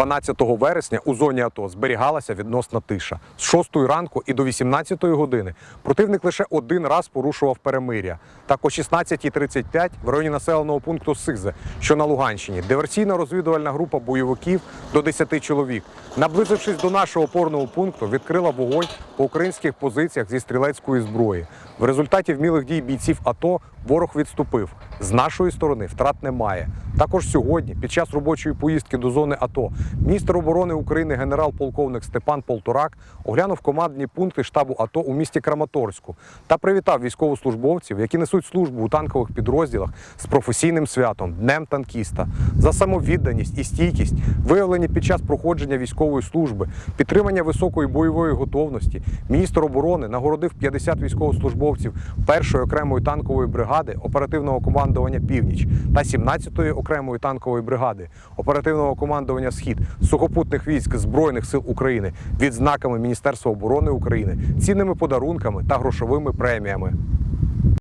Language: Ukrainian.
12 вересня у зоні АТО зберігалася відносна тиша. З 6 ранку і до 18 години противник лише один раз порушував перемиря. Так о 16.35 в районі населеного пункту Сизе, що на Луганщині, диверсійно-розвідувальна група бойовиків до 10 чоловік, наблизившись до нашого опорного пункту, відкрила вогонь по українських позиціях зі стрілецької зброї. В результаті вмілих дій бійців АТО ворог відступив. З нашої сторони втрат немає. Також сьогодні, під час робочої поїздки до зони АТО, міністр оборони України генерал-полковник Степан Полторак оглянув командні пункти штабу АТО у місті Краматорську та привітав військовослужбовців, які несуть службу у танкових підрозділах з професійним святом Днем танкіста за самовідданість і стійкість, виявлені під час проходження військової служби, підтримання високої бойової готовності. Міністр оборони нагородив 50 військовослужбовців першої окремої танкової бригади оперативного командування Північ та 17-ї окремої танкової бригади оперативного командування Схід сухопутних військ Збройних сил України відзнаками Міністерства оборони України, цінними подарунками та грошовими преміями.